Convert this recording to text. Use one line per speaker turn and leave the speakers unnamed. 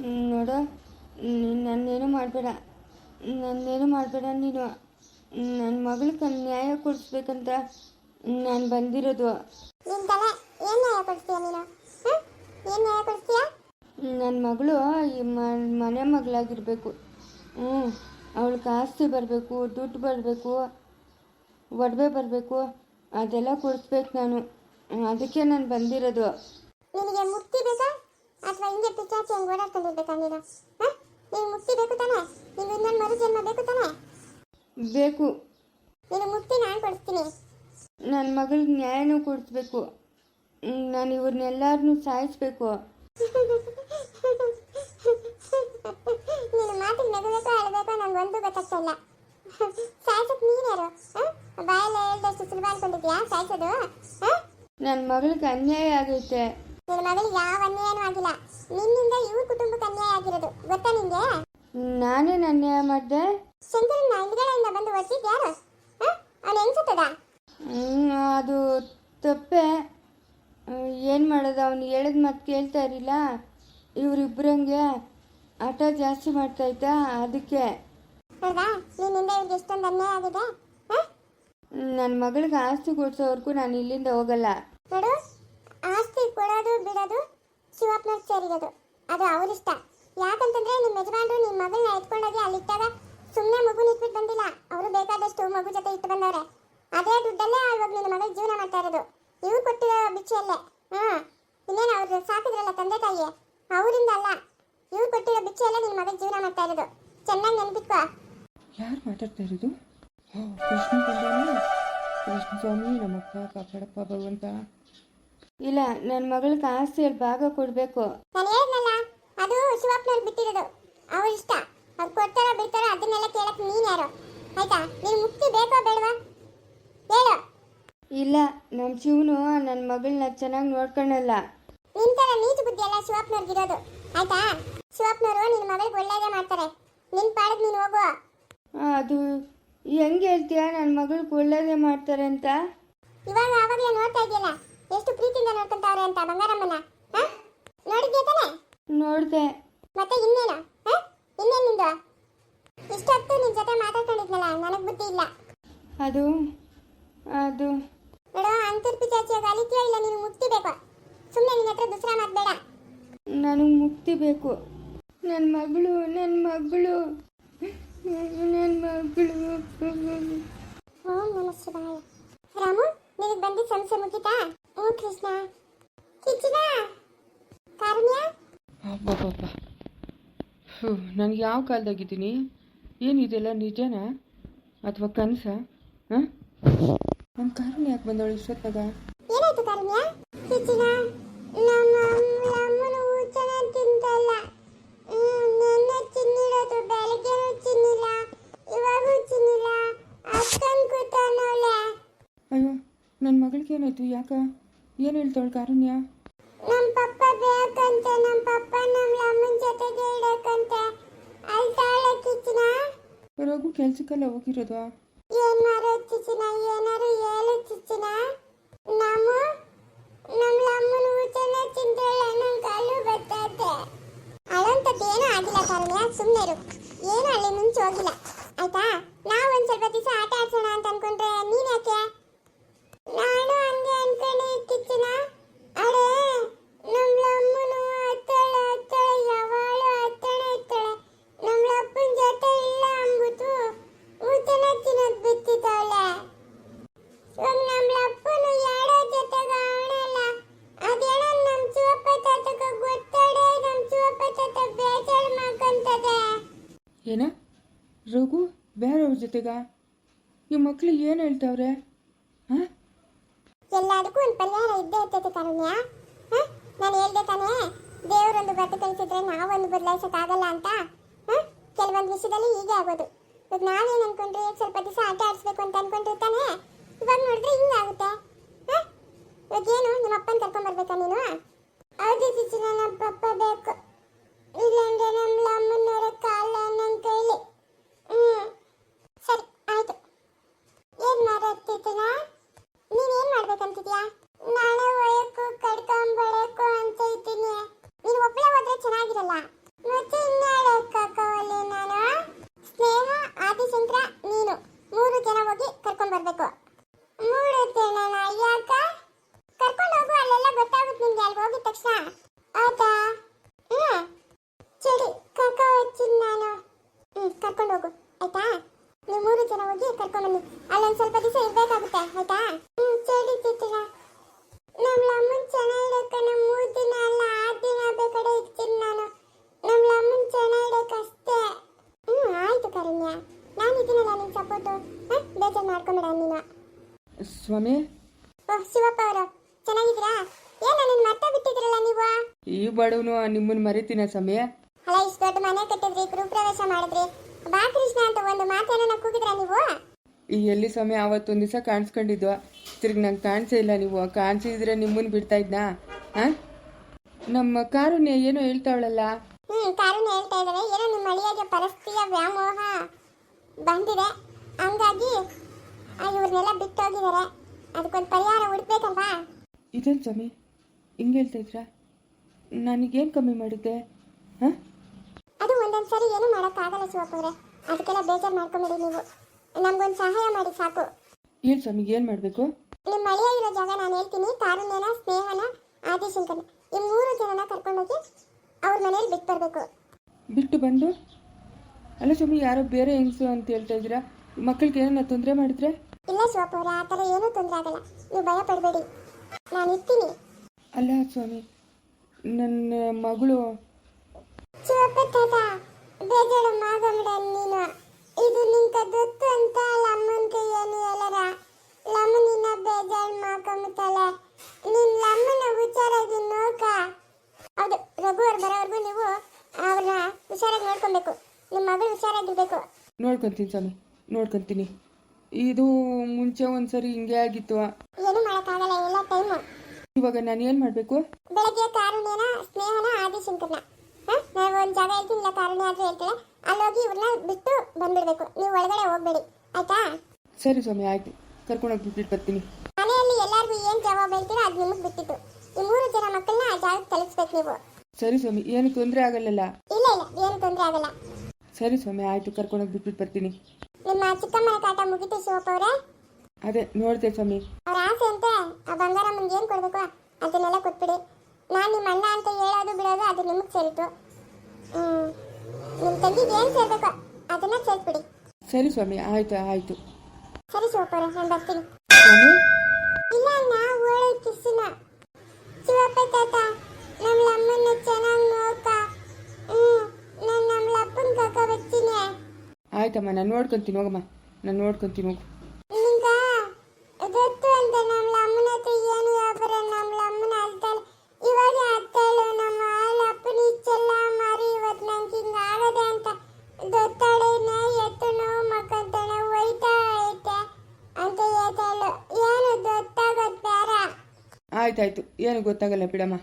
ನೋಡು ನೀನು ನನ್ನೇನು ಮಾಡಬೇಡ. ನನ್ನೇನು ಮಾಡಬೇಡ ನೀನು. ನನ್ನ ಮಗಳಿಗೆ ನ್ಯಾಯ ಕೊಡಿಸ್ಬೇಕಂತ ನಾನು ಬಂದಿರೋದು.
ನಿನ್ ತಲೆ ಏನ್ ನ್ಯಾಯ ನೀನು? ಏನ್
ನನ್ನ ಮಗಳು ಈ ಮ- ಮನೆ ಮಗಳಾಗಿರ್ಬೇಕು. ಹ್ಞೂ ಅವಳಿಗೆ ಆಸ್ತಿ ಬರಬೇಕು ದುಡ್ಡು ಬರಬೇಕು ಒಡವೆ ಬರಬೇಕು ಅದೆಲ್ಲ ಕೊಡಿಸ್ಬೇಕು ನಾನು. ಅದಕ್ಕೆ ನಾನು ಬಂದಿರೋದು.
ನಿನಗೆ ಮುಕ್ತಿ ಬೇಕಾ? ಅಥವಾ ಹಿಂಗೆ ಪಿಚಾಚಿ ಹಂಗೆ ಓಡಾಡ್ಕೊಂಡಿರ್ಬೇಕಾ ನೀನು ಹ? ನೀನು ಮುಕ್ತಿ ಬೇಕು ತಾನೆ? ನಿಂಗೆ ಇನ್ನೊಂದು ಮರು ಜನ್ಮ ಬೇಕು ತಾನೆ?
ಬೇಕು.
ನೀನು ಮುಕ್ತಿ ನಾನು ಕೊಡಿಸ್ತೀನಿ.
ನನ್ನ ಮಗಳಿಗೆ ನ್ಯಾಯನೂ ಕೊಡಿಸ್ಬೇಕು. ನಾನು ಇವ್ರನ್ನೆಲ್ಲರನ್ನೂ ಸಾಯಿಸ್ಬೇಕು.
ನೀನು ಮಾತಿಗೆ ನಗಬೇಕೋ ಅಳಬೇಕೋ ನಂಗೆ ಒಂದು ಗೊತ್ತಾಗ್ತಾ ಇಲ್ಲ. ಸಾಯಿಸೋದು ನೀನ್ಯಾರು ಬಾಯಲ್ಲ ಹೇಳ್ದಷ್ಟು ಸುಲಭ ಅನ್ಕೊಂಡಿದ್ಯಾ ಸಾಯಿಸೋದು? ಹ?
ನನ್ನ ಮಗಳಿಗೆ ಅನ್ಯಾಯ ಆಗೈತೆ.
ನಿನ್ನ ಮಗಳಿಗೆ ಯಾವ ಅನ್ಯಾಯನೂ ಆಗಿಲ್ಲ. ನಿನ್ನಿಂದ ಇವ್ರ ಕುಟುಂಬಕ್ಕೆ ಅನ್ಯಾಯ ಆಗಿರೋದು. ಗೊತ್ತಾ ನಿಂಗೆ?
ನಾನೇ ಅನ್ಯಾಯ ಮಾಡಿದೆ?
ಶಂಕರನ್ನ ಹಿಂದ್ಗಡೆಯಿಂದ ಬಂದು ಒಡ್ಸಿದ್ ಯಾರು? ಅವನು ಹೆಂಗ್ಸುತ್ತದ
ಅದು ತಪ್ಪೆ. ಏನು ಮಾಡೋದು? ಅವನು ಹೇಳಿದ ಮಾತು ಕೇಳ್ತಾ ಇರಲಿಲ್ಲ. ಇವರಿಬ್ಬರಂಗೆ ಆಟ ಜಾಸ್ತಿ ಮಾಡ್ತಾಯ್ತಾ ಅದಕ್ಕೆ.
ಹೌದಾ? ನಿನ್ನಿಂದ ಇವ್ರಿಗೆ ಎಷ್ಟೊಂದು ಅನ್ಯಾಯ ಆಗಿದೆ? ಹ?
ನನ್ನ ಮಗಳಿಗೆ ಆಸ್ತಿ ಕೊಡ್ಸೋವರೆಗೂ ನಾನು ಇಲ್ಲಿಂದ ಹೋಗಲ್ಲ.
ನೋಡು ಕೊಡೋದು, ಬಿಡೋದು ಶಿವಪ್ಪನವ್ರು ಸೇರಿರೋದು ಅದು ಅವ್ರಿಷ್ಟ ಯಾಕಂತಂದ್ರೆ ನಿಮ್ಮ ಯಜಮಾನ್ರು ನಿಮ್ಮ ಮಗಳನ್ನ ಎತ್ಕೊಂಡೋಗಿ ಅಲ್ಲಿಟ್ಟಾಗ ಸುಮ್ಮನೆ ಮಗುನ ಇಟ್ಬಿಟ್ಟು ಬಂದಿಲ್ಲ. ಅವರು ಬೇಕಾದಷ್ಟು ಮಗು ಜೊತೆ ಇಟ್ಟು ಬಂದವ್ರೆ. ಅದೇ ದುಡ್ಡಲ್ಲೇ ಇವಾಗ ನಿನ್ನ ಮಗಳು ಜೀವನ ಮಾಡ್ತಾ ಇರೋದು. ಇವ್ರು ಕೊಟ್ಟಿರೋ ಬಿಚ್ಚೆಯಲ್ಲೇ ಹಾ ಇನ್ನೇನು ಅವ್ರು ಸಾಕಿದ್ರಲ್ಲ ತಂದೆ ತಾಯಿ ಅವರಿಂದ ಅಲ್ಲ. ಇವ್ರು ಕೊಟ್ಟಿರೋ ಬಿಚ್ಚೆಯಲ್ಲೇ ನಿನ್ನ ಮಗಳು ಜೀವನ ಮಾಡ್ತಾ ಇರೋದು. ಚೆನ್ನಾಗಿ ನೆನ್ಪಿಟ್ಕೋ.
ಯಾರು ಮಾತಾಡ್ತಾ ಇರೋದು? ಕೃಷ್ಣ ಕೃಷ್ಣ ಸ್ವಾಮಿ, ನಮ್ಮಪ್ಪ, ಕಾಪಾಡಪ್ಪ ಭಗವಂತ.
ಇಲ್ಲ ನನ್ನ ಮಗಳಿಗೆ ಆಸ್ತಿಯಲ್ಲಿ ಭಾಗ ಕೊಡಬೇಕು.
ನಾನು ಹೇಳಿದ್ನಲ್ಲ ಅದು ಶಿವಪ್ಪನವ್ರು ಬಿಟ್ಟಿರೋದು. ಅವ್ರ ಇಷ್ಟ. ಅವ್ರು ಕೊಡ್ತಾರ ಬಿಡ್ತಾರ ಅದನ್ನೆಲ್ಲ ಕೇಳಕ್ ನೀನ್ ಯಾರು? ಆಯ್ತಾ? ನೀನ್ ಮುಕ್ತಿ ಬೇಕೋ ಬೇಡವಾ? ಹೇಳು.
ಇಲ್ಲ ನಮ್ಮ ಶಿವನು ನನ್ನ ಮಗಳನ್ನ ಚೆನ್ನಾಗಿ ನೋಡ್ಕೊಳಲ್ಲ
ನಿನ್ ತರ ನೀಚ ಬುದ್ಧಿ ಎಲ್ಲ ಶಿವಪ್ಪನವ್ರಿಗೆ ಇರೋದು. ಆಯ್ತಾ? ಶಿವಪ್ಪನವರು ನಿನ್ ಮಗಳಿಗೆ ಒಳ್ಳೇದೇ ಮಾಡ್ತಾರೆ. ನಿನ್ ಪಾಡಕ್ ನೀನ್ ಹೋಗು.
ಅದು ಹೆಂಗೆ ಹೇಳ್ತೀಯ? ನನ್ನ ಮಗಳಿಗೆ ಒಳ್ಳೇದೇ ಮಾಡ್ತಾರೆ ಅಂತ.
ಇವಾಗ ಆವಾಗಲೇ ನೋಡ್ತಾ ಇದೆಯಲ್ಲ ಎಷ್ಟು ಪ್ರೀತಿಯಿಂದ ನೋಡ್ಕೊಂತಾವ್ರೆ ಅಂತ ಬಂಗಾರಮ್ಮನ ಹಾ? ನೋಡಿದ್ಯಾ ತಾನೆ?
ನೋಡಿದೆ.
ಮತ್ತೆ ಇನ್ನೇನು ಹಾ? ಇನ್ನೇನು ನಿಂದು? ಇಷ್ಟೊತ್ತು ನಿನ್ ಜೊತೆ ಮಾತಾಡ್ಕೊಂಡಿದ್ನಲ್ಲ ನನಗ್ ಬುದ್ಧಿ ಇಲ್ಲ.
ಅದು ಅದು.
ನೋಡು ಅಂತರ್ಪಿ ಚಾಚಿಯ ಅಲಿತೀಯೋ ಇಲ್ಲ ನೀನು ಮುಕ್ತಿ ಬೇಕು? ಸುಮ್ಮನೆ ನಿನ್ನ ಹತ್ರ ದುಸರಾ ಮಾತು ಬೇಡ.
ನನಗೆ ಮುಕ್ತಿ ಬೇಕು. ನನ್ನ ಮಗಳು ನನ್ನ ಮಗಳು. ನನ್ನ ಮಗಳು.
ಓಂ ನಮ ಶಿವಾಯ. ರಾಮು ನಿನಗೆ ಬಂದಿ ಸಂಸೆ ಮುಗಿತಾ? ಓ ಕೃಷ್ಣ ಕಿಚ್ಚಿನ ಕಾರುಣ್ಯ.
ಅಬ್ಬಬ್ಬಬ್ಬ. ಹ್ಞೂ ನನಗೆ ಯಾವ ಕಾಲದಾಗಿದ್ದೀನಿ ಏನು ಇದೆಲ್ಲ ನಿಜನಾ? ಅಥವಾ ಕನಸ? ಹಾಂ? ನನ್ನ ಕಾರಣ ಯಾಕೆ ಬಂದವಳು ಇಷ್ಟೊತ್ತಾಗ
ಏನಾಯ್ತು ಕಾರುಣ್ಯ? ಕಿಚ್ಚಿನ ನಮ್ಮ ನಮ್ಮನ ಊಚನ ತಿಂತಲ್ಲ ನೆನ್ನೆ ಚಿನ್ನಿಡೋದು ಬೆಳಗ್ಗೆನೂ ಚಿನ್ನಿಲ್ಲ ಇವಾಗೂ ಚಿನ್ನಿಲ್ಲ ಅಕ್ಕನ್ ಕೂತಾನವಳೆ
ಅಯ್ಯೋ ನನ್ನ ಮಗಳಿಗೆ ಏನಾಯ್ತು ಯಾಕ ಏನು ಹೇಳ್ತಾವಳು ಕಾರುಣ್ಯ
ನಮ್ ಪಪ್ಪ ಬೇಕಂತ ನಮ್ ಪಪ್ಪ ನಮ್ ಅಮ್ಮನ ಜೊತೆಗೆ ಇಡಕಂತ ಅಳ್ತಾಳೆ ಕಿಚನ
ರಘು ಕೆಲ್ಸಕ್ಕೆಲ್ಲ ಹೋಗಿರೋದು?
ಏನ್ ಮಾಡೋ ಕಿಚನ ಏನಾರು ಹೇಳು ಚಿಚಿನ ನಮ್ಮ? ನಮ್ ಅಮ್ಮನ ಊಟನ ಚಿಂತೇಳ ನನ್ ಕಾಲು ಬರ್ತೈತೆ ಅಳಂತದ್ದು ಏನೂ ಆಗಿಲ್ಲ ಕಾರಣ ಸುಮ್ಮನೆ ಇರು. ಏನು ಅಲ್ಲಿ ಮುಂಚೆ ಹೋಗಿಲ್ಲ ಆಯ್ತಾ? ನಾವು ಒಂದ್ ಸ್ವಲ್ಪ ದಿವಸ ಆಟ ಆಡ್ಸೋಣ ಅಂತ ಅನ್ಕೊಂಡ್ರೆ ನೀನ್ ಯಾಕೆ ನಾನು ಹಂಗೆ ಅನ್ಕೊಂಡೆ ಕಿಚ್ಚನ ಅಡೆ ನಮ್ ಅಮ್ಮನು ಅತ್ತಳ ಅತ್ತಳ ಯಾವಾಳು ಅತ್ತಣ ಇತ್ತಳೆ ನಮ್ ಅಪ್ಪನ ಜೊತೆ ಇಲ್ಲ ಅಂಬುದು ಊಟನ ತಿನ್ನೋದ್ ಬಿತ್ತಿದ್ದಾಳೆ ಇವಾಗ ನಮ್ ಅಪ್ಪನು ಯಾರೋ ಜೊತೆಗ ಅವನಲ್ಲ ಅದೇನೋ ನಮ್ ಶಿವಪ್ಪ ತಾತಗ ಗೊತ್ತಾಡೆ ನಮ್ ಶಿವಪ್ಪ ತಾತ ಬೇಜಾರು ಮಾಡ್ಕೊಂತದೆ
ಏನ? ರಘು ಬೇರೆಯವ್ರ ಜೊತೆಗ? ಈ ಮಕ್ಳು ಏನು ಹೇಳ್ತಾವ್ರೆ? ಹಾಂ?
ಎಲ್ಲದಕ್ಕೂ ಒಂದು ಪರಿಹಾರ ಇದ್ದೇ ಇರ್ತೈತೆ ಕಾರುಣ್ಯ. ನಾನು ಹೇಳ್ದೆ ತಾನೇ, ದೇವರೊಂದು ಬಟ್ಟು ಕಳಿಸಿದ್ರೆ ನಾವೊಂದು ಬದಲಾಯಿಸೋಕ್ಕಾಗಲ್ಲ ಅಂತ? ಕೆಲವೊಂದು ವಿಷಯದಲ್ಲಿ ಹೀಗೆ ಆಗೋದು. ಇವಾಗ ನಾವೇನು ಅನ್ಕೊಂಡ್ರೆ ಸ್ವಲ್ಪ ದಿವಸ ಆಟ ಆಡಿಸ್ಬೇಕು ಅಂತ ಅನ್ಕೊಂಡಿರ್ತಾನೆ ಇವಾಗ ನೋಡಿದ್ರೆ ಹಿಂಗಾಗುತ್ತೆ? ಇವಾಗ ಏನು ನಿಮ್ಮ ಅಪ್ಪನ ಕರ್ಕೊಂಡ್ಬರ್ಬೇಕಾ ನೀನು? ಹೌದು ಚಿಚಿನ ನಮ್ಮ ಪಪ್ಪ ಬೇಕು. ಇಲ್ಲಾಂದ್ರೆ ನಮ್ಮ ಅಮ್ಮನವರ ನನ್ನ ಕೈಲಿ ಹ್ಞೂ ಸರಿ ಆಯ್ತು ಏನ್ ಮಾಡತ್ತಿದ್ದೀನ ನೀನ್ ಏನ್ ಮಾಡ್ಬೇಕಂತಿದ್ಯಾ ನಾಳೆ ಒಯ್ಯಕ್ಕೂ ಕಡ್ಕೊಂಬಳಕ್ಕೂ ಅಂತ ಇದ್ದೀನಿ ನೀನು ಒಬ್ಬಳೇ ಹೋದ್ರೆ ಚೆನ್ನಾಗಿರಲ್ಲ ಕರ್ಕೊಂಬನ್ನಿ ಒಂದು ಸ್ವಲ್ಪ ದಿವಸ ಇರಬೇಕಾಗುತ್ತೆ ಆಯ್ತಾ? ಹ್ಮ್ ಸರಿ ಚಿತ್ರ ನಮ್ಮ ಅಮ್ಮನ್ ಚೆನ್ನಾಗಿಡಕ್ಕ ನಮ್ಮ ಮೂರು ದಿನ ಅಲ್ಲ ಆರು ದಿನ ಬೇಕಾದ್ರೆ ಇರ್ತೀನಿ ನಾನು. ನಮ್ಮ ಅಮ್ಮನ ಚೆನ್ನಾಗಿಡಕ್ಕ ಅಷ್ಟೇ. ಹ್ಞೂ ಆಯ್ತು ಕರಣ್ಯ. ನಾನು ಇದ್ದೀನಲ್ಲ ನಿನ್ ಸಪೋರ್ಟು ಬೇಜಾರು ಮಾಡ್ಕೊಂಬೇಡ ನೀನು.
ಸ್ವಾಮಿ?
ಓಹ್ ಶಿವಪ್ಪ ಅವರು. ಚೆನ್ನಾಗಿದ್ದೀರಾ? ಏ ನನ್ನ ಮತ್ತೆ ಬಿಟ್ಟಿದ್ರಲ್ಲ ನೀವು?
ಈ ಬಡವನು ನಿಮ್ಮನ್ನು ಮರಿತೀನ ಸ್ವಾಮಿ?
ಅಲ್ಲ ಇಷ್ಟು ದೊಡ್ಡ ಮನೆ ಕಟ್ಟಿದ್ರಿ ಗೃಹಪ್ರವೇಶ ಮಾಡಿದ್ರಿ. ಬಾ ಕೃಷ್ಣ ಅಂತ ಒಂದು ಮಾತೇನ ಕೂಗಿದ್ರ ನೀವು?
ಈ ಎಲ್ಲಿ ಸ್ವಾಮಿ ಆವತ್ತೊಂದು ದಿವಸ ಕಾಣಿಸ್ಕೊಂಡಿದ್ವ? ತಿರ್ಗಿ ನಂಗೆ ಕಾಣಿಸೇ ಇಲ್ಲ ನೀವು. ಕಾಣಿಸಿದ್ರೆ ನಿಮ್ಮನ್ನು ಬಿಡ್ತಾ ಇದ್ನಾ? ಹಾಂ ನಮ್ಮ ಕಾರುಣ್ಯ ಏನೋ ಹೇಳ್ತಾವಳಲ್ಲ?
ಹ್ಮ್ ಕಾರುಣ್ಯ ಹೇಳ್ತಾ ಇದಾರೆ ಏನೋ ನಿಮ್ಮ ಅಳಿಯಾಗೆ ಪರಿಸ್ಥಿತಿಯ ವ್ಯಾಮೋಹ ಬಂದಿದೆ. ಹಂಗಾಗಿ ಇವ್ರನ್ನೆಲ್ಲ ಬಿಟ್ಟು ಹೋಗಿದ್ದಾರೆ ಅದಕ್ಕೊಂದು ಪರಿಹಾರ ಹುಡ್ಬೇಕಲ್ವಾ
ಇದೇನು ಸ್ವಾಮಿ? ಹಿಂಗೆ ಹೇಳ್ತಾ ಇದ್ರಾ? ನನಗೇನು ಕಮ್ಮಿ ಮಾಡಿದ್ದೆ? ಹಾಂ
ಅದು ಒಂದೊಂದು ಸರಿ ಏನು ಮಾಡೋಕ್ಕಾಗಲ್ಲ ಶಿವಪ್ಪವ್ರೆ. ಅದಕ್ಕೆಲ್ಲ ಬೇಜಾರು ಮಾಡ್ಕೊಂಬಿಡಿ ನೀವು. ನಮ್ಗೊಂದು ಸಹಾಯ ಮಾಡಿ ಸಾಕು.
ಏನು ಸ್ವಾಮಿ ಏನು ಮಾಡಬೇಕು?
ನಿಮ್ಮ ಮಳೆಯ ಇರೋ ಜಾಗ ನಾನು ಹೇಳ್ತೀನಿ ಕಾರುಣ್ಯನ ಸ್ನೇಹನ ಆದಿಶಂಕರ್ನ. ಈ ಮೂರು ಜನನ ಕರ್ಕೊಂಡೋಗಿ ಅವ್ರ ಮನೇಲಿ ಬಿಟ್ಟು ಬರಬೇಕು.
ಬಿಟ್ಟು ಬಂದು? ಅಲ್ಲ ಸ್ವಾಮಿ ಯಾರೋ ಬೇರೆ ಹೆಂಗ್ಸು ಅಂತ ಹೇಳ್ತಾ ಇದ್ದೀರಾ? ಮಕ್ಕಳಿಗೆ ಏನನ್ನ ತೊಂದರೆ ಮಾಡಿದ್ರೆ?
ಇಲ್ಲ ಶಿವಪ್ಪವ್ರೆ ಆ ಥರ ಏನೂ ತೊಂದರೆ ಆಗಲ್ಲ. ನೀವು ಭಯ ಪಡಬೇಡಿ. ನಾನು ಇರ್ತೀನಿ.
ಅಲ್ಲ ಸ್ವಾಮಿ ನನ್ನ ಮಗಳು
ಶಿವಪ್ಪ ತಾತ ಬೇಜಾರು ಮಾಗಂಡ ನೀನು. ಇದು ನಿಂತ ದೊತ್ತು ಅಂತ ಲಮ್ಮನ್ ಏನು ಹೇಳರ ಲಮ್ಮನಿನ ಬೇಜಾರು ಮಾಕೊಂಬಿಟ್ಟಲ್ಲ ನಿನ್ ಲಮ್ಮನ ಹುಷಾರಾಗಿ ನೋಕ ಹೌದು ರಘು ಅವ್ರು ಬರೋವರೆಗೂ ನೀವು ಅವ್ರನ್ನ ಹುಷಾರಾಗಿ ನೋಡ್ಕೊಬೇಕು. ನಿಮ್ಮ ಮಗಳು ಹುಷಾರಾಗಿರ್ಬೇಕು.
ನೋಡ್ಕೊಂತೀನಿ ಸ್ವಾಮಿ ನೋಡ್ಕೊಂತೀನಿ. ಇದು ಮುಂಚೆ ಒಂದ್ಸರಿ ಹಿಂಗೆ ಆಗಿತ್ತು.
ಏನು ಮಾಡೋಕ್ಕಾಗಲ್ಲ ಎಲ್ಲ ಟೈಮು
ಇವಾಗ ನಾನು ಏನು ಮಾಡಬೇಕು?
ಬೆಳಗ್ಗೆ ಕಾರುಣ್ಯನ ಸ್ನೇಹನ ಆದಿಶಂಕರ್ನ. ನಾವು ಒಂದು ಜಾಗ ಹೇಳ್ತೀನಿ ಇಲ್ಲ ಕಾರುಣ್ಯ ಆದ್ರೂ ಹೇಳ್ತಾಳೆ ಹೋಗಿ ಇವ್ರನ್ನ ಬಿಟ್ಟು ಬಂದ್ಬಿಡ್ಬೇಕು. ನೀವು ಒಳಗಡೆ ಹೋಗ್ಬೇಡಿ. ಆಯ್ತಾ?
ಸರಿ ಸ್ವಾಮಿ ಆಯ್ತು. ಕರ್ಕೊಂಡೋಗಿ ಬಿಟ್ಬಿಟ್ಟು ಬರ್ತೀನಿ.
ಮನೆಯಲ್ಲಿ ಎಲ್ಲರಿಗೂ ಏನ್ ಜವಾಬ್ ಹೇಳ್ತೀರಾ ಅದು ನಿಮಗೆ ಬಿಟ್ಟಿತ್ತು ಈ ಮೂರು ಜನ ಮಕ್ಕಳನ್ನ ಆ ಜಾಗಕ್ಕೆ ತಲುಪಿಸ್ಬೇಕು ನೀವು.
ಸರಿ ಸ್ವಾಮಿ ಏನು ತೊಂದರೆ ಆಗಲ್ಲಲ್ಲ?
ಇಲ್ಲ ಇಲ್ಲ ಏನು ತೊಂದರೆ ಆಗಲ್ಲ.
ಸರಿ ಸ್ವಾಮಿ ಆಯಿತು. ಕರ್ಕೊಂಡೋಗಿ ಬಿಟ್ಬಿಟ್ಟು ಬರ್ತೀನಿ.
ನಿಮ್ಮ ಚಿಕ್ಕಮ್ಮನ ಕಾಟ ಮುಗಿತು ಶಿವಪ್ಪ ಅವರೇ?
ಅದೇ ನೋಡ್ತೇವೆ ಸ್ವಾಮಿ.
ಅವ್ರ ಆಸೆ ಅಂತೆ ಆ ಬಂಗಾರ ಮುಂದೆ ಏನು ಕೊಡ್ಬೇಕು ಅದನ್ನೆಲ್ಲ ಕೊಟ್ಬಿಡಿ. ನಾನು ನಿಮ್ಮ ಅಣ್ಣ ಅಂತ ಹೇಳೋದು ಬಿಡೋದು ಅದು ನಿಮಗೆ ಸೇರಿತು ನಿಮ್ಮ ತಂಗಿಗೆ ಏನು ಸೇರ್ಬೇಕು? ಅದನ್ನ ಸೇರಿಸ್ಬಿಡಿ.
ಸರಿ ಸ್ವಾಮಿ ಆಯ್ತು ಆಯ್ತು.
ಸರಿ ಶಿವಪ್ಪರ ನಾನು ಬರ್ತೀನಿ.
ಸ್ವಾಮಿ?
ಇಲ್ಲ ಅಣ್ಣ ಓಡಿ ಕಿಸಿನ ಶಿವಪ್ಪ ತಾತ ನಮ್ಮ ಅಮ್ಮನ ಚೆನ್ನಾಗಿ ನೋಡ್ಕ. ನಾನು ನಮ್ಮ ಅಪ್ಪನ ಕಕ್ಕ ಬರ್ತೀನಿ.
ಆಯ್ತಮ್ಮ ನಾನು ನೋಡ್ಕೊಂತೀನಿ ಹೋಗಮ್ಮ. ನಾನು ನೋಡ್ಕೊಂತೀನಿ ಹೋಗು
ನಿಂಗ ಗೊತ್ತು ಅಂತ ನಮ್ಮ ಅಮ್ಮನ ಹತ್ರ ಏನು ವ್ಯಾಪಾರ ನಮ್ಮ ಅಮ್ಮನ ಅಲ್ತಾಳೆ ಇವಾಗ ಅತ್ತಾಳು ನಮ್ಮ ಆಳ ಅಪ್ಪನ ಇಚ್ಚೆಲ್ಲ ಮಾರಿ ಇವತ್ತು ನಂಗೆ ಹಿಂಗ ಆಗದೆ ಅಂತ ಗೊತ್ತಾಳೇನೆ ಎತ್ತು ನೋವು ಮಕ್ಕಂತಾನೆ ಒಯ್ತಾ ಐತೆ ಅಂತ
ಆಯ್ತಾಯ್ತು ಏನು ಗೊತ್ತಾಗಲ್ಲ ಬಿಡಮ್ಮ.